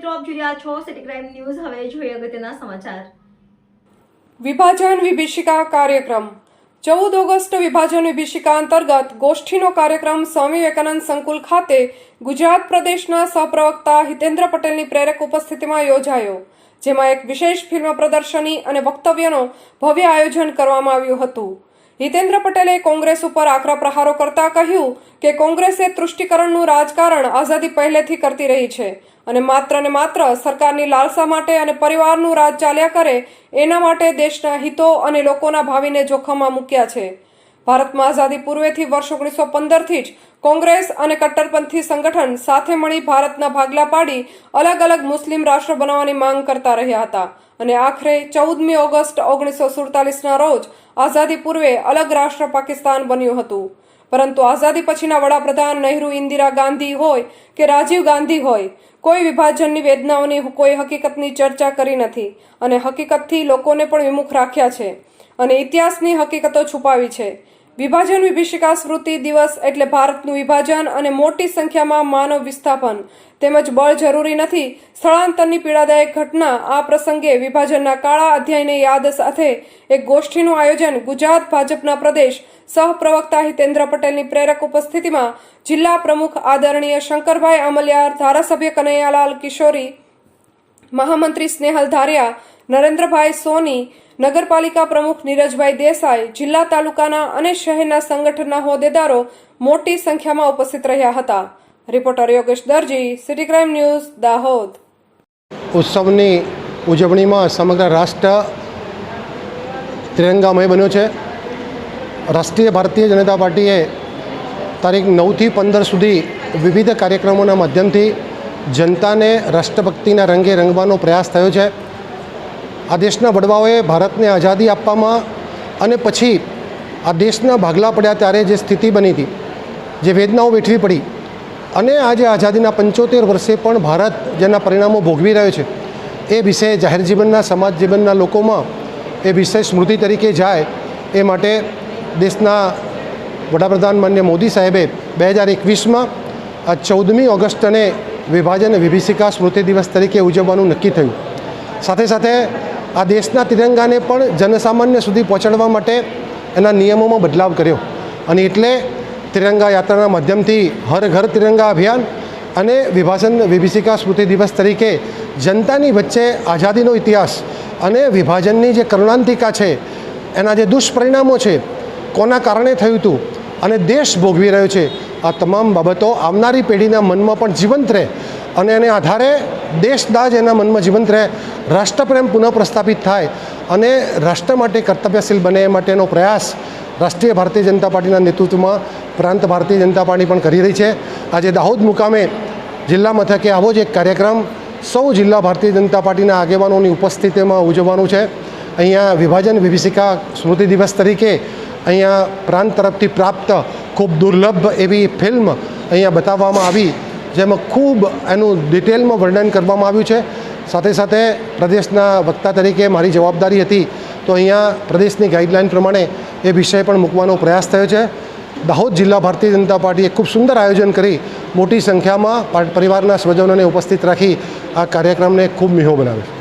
મિત્રો આપ જોઈ રહ્યા છો. સિટી ક્રાઇમ ન્યૂઝ હવે જોઈએ અગત્યના સમાચાર. વિભાજન વિભીષિકા કાર્યક્રમ. ચૌદ ઓગસ્ટ વિભાજન વિભીષિકા અંતર્ગત ગોષ્ઠીનો કાર્યક્રમ સ્વામી વિવેકાનંદ સંકુલ ખાતે ગુજરાત પ્રદેશના સહપ્રવક્તા હિતેન્દ્ર પટેલની પ્રેરક ઉપસ્થિતિમાં યોજાયો, જેમાં એક વિશેષ ફિલ્મ પ્રદર્શની અને વક્તવ્યનો ભવ્ય આયોજન કરવામાં આવ્યું હતું. હિતેન્દ્ર પટેલે કોંગ્રેસ ઉપર આકરા પ્રહારો કરતા કહ્યું કે કોંગ્રેસે તૃષ્ટિકરણનું રાજકારણ આઝાદી પહેલેથી કરતી રહી છે અને માત્ર ને માત્ર સરકારની લાલસા માટે અને પરિવારનું રાજ ચાલ્યા કરે, એના માટે દેશના હિતો અને લોકોના ભાવિને જોખમમાં મૂક્યા છે. ભારતમાં આઝાદી પૂર્વેથી વર્ષ ઓગણીસો પંદરથી જ કોંગ્રેસ અને કટ્ટરપંથી સંગઠન સાથે મળી ભારતના ભાગલા પાડી અલગ અલગ મુસ્લિમ રાષ્ટ્ર બનાવવાની માંગ કરતા રહ્યા હતા. અને આખરે ચૌદમી ઓગસ્ટ ઓગણીસો સુડતાલીસના રોજ આઝાદી પૂર્વે અલગ રાષ્ટ્ર પાકિસ્તાન બન્યું હતું. પરંતુ આઝાદી પછીના વડાપ્રધાન નહેરુ ઇન્દિરા ગાંધી હોય કે રાજીવ ગાંધી હોય, કોઈ વિભાજનની વેદનાઓની કોઈ હકીકતની ચર્ચા કરી નથી. અને હકીકતથી લોકોને પણ વિમુખ રાખ્યા છે. અને ઇતિહાસની હકીકતો છુપાવી છે. વિભાજન વિભીષિકા સ્મૃતિ દિવસ એટલે ભારતનું વિભાજન અને મોટી સંખ્યામાં માનવ વિસ્થાપન. તેમજ બળ જરૂરી નથી, સ્થળાંતરની પીડાદાયક ઘટના આ પ્રસંગે વિભાજનના કાળા અધ્યાયને યાદ સાથે એક ગોષ્ઠીનું આયોજન ગુજરાત ભાજપના પ્રદેશ સહપ્રવક્તા હિતેન્દ્ર પટેલની પ્રેરક ઉપસ્થિતિમાં જિલ્લા પ્રમુખ આદરણીય શંકરભાઈ અમલિયાર, ધારાસભ્ય કનૈયાલાલ કિશોરી, મહામંત્રી સ્નેહલ ધારિયા નરેન્દ્રભાઈ સોની, નગરપાલિકા પ્રમુખ નીરજભાઈ દેસાઈ, જિલ્લા તાલુકાના અને શહેરના સંગઠનના હોદ્દેદારો મોટી સંખ્યામાં ઉપસ્થિત રહ્યા હતા. Reporter Yogesh Darji, city crime news, Dahod. ઉત્સવની ઉજવણીમાં સમગ્ર રાષ્ટ્ર ત્રિરંગામય બન્યો છે. રાષ્ટ્રીય ભારતીય જનતા પાર્ટીએ તારીખ નવથી પંદર સુધી વિવિધ કાર્યક્રમોના માધ્યમથી જનતાને રાષ્ટ્રભક્તિના રંગે રંગવાનો પ્રયાસ થયો છે. આ દેશના વડવાઓએ ભારતને આઝાદી આપવામાં અને પછી આ દેશના ભાગલા પડ્યા ત્યારે જે સ્થિતિ બની હતી, જે વેદનાઓ વેઠવી પડી અને આજે આઝાદીના પંચોતેર વર્ષે પણ ભારત જેના પરિણામો ભોગવી રહ્યો છે, એ વિષય જાહેર જીવનના, સમાજ જીવનના લોકોમાં એ વિષય સ્મૃતિ તરીકે જાય, એ માટે દેશના વડાપ્રધાન માન્ય મોદી સાહેબે બે હજાર એકવીસમાં આ ચૌદમી ઓગસ્ટને વિભાજન વિભીષિકા સ્મૃતિ દિવસ તરીકે ઉજવવાનું નક્કી થયું. સાથે સાથે આ દેશના તિરંગાને પણ જનસામાન્ય સુધી પહોંચાડવા માટે એના નિયમોમાં બદલાવ કર્યો. અને એટલે તિરંગા યાત્રાના માધ્યમથી હર ઘર તિરંગા અભિયાન અને વિભાજન વિભીષિકા સ્મૃતિ દિવસ તરીકે જનતાની વચ્ચે આઝાદીનો ઇતિહાસ અને વિભાજનની જે કરુણાંતિકા છે, એના જે દુષ્પરિણામો છે, કોના કારણે થયું હતું અને દેશ ભોગવી રહ્યો છે, આ તમામ બાબતો આવનારી પેઢીના મનમાં પણ જીવંત રહે અને એને આધારે દેશદાજ એના મનમાં જીવંત રહે. રાષ્ટ્રપ્રેમ પુનઃપ્રસ્થાપિત થાય અને રાષ્ટ્ર માટે કર્તવ્યશીલ બને એ માટેનો પ્રયાસ રાષ્ટ્રીય ભારતીય જનતા પાર્ટીના નેતૃત્વમાં પ્રાંત ભારતીય જનતા પાર્ટી પણ કરી રહી છે. આજે દાહોદ મુકામે જિલ્લા મથકે આવો જ એક કાર્યક્રમ સૌ જિલ્લા ભારતીય જનતા પાર્ટીના આગેવાનોની ઉપસ્થિતિમાં ઉજવવાનું છે. અહીંયા વિભાજન વિભીષિકા સ્મૃતિ દિવસ તરીકે અહીંયા પ્રાંત તરફથી પ્રાપ્ત ખૂબ દુર્લભ એવી ફિલ્મ અહીંયા બતાવવામાં આવી. જેમાં ખૂબ એનું ડિટેલમાં વર્ણન કરવામાં આવ્યું છે. સાથે સાથે પ્રદેશના વક્તા તરીકે મારી જવાબદારી હતી. તો અહીંયા પ્રદેશની ગાઈડલાઇન પ્રમાણે એ વિષય પણ મૂકવાનો પ્રયાસ થયો છે. દાહોદ જિલ્લા ભારતીય જનતા પાર્ટીએ ખૂબ સુંદર આયોજન કરી, મોટી સંખ્યામાં પરિવારના સ્વજનોને ઉપસ્થિત રાખી આ કાર્યક્રમને ખૂબ મીહો બનાવ્યો.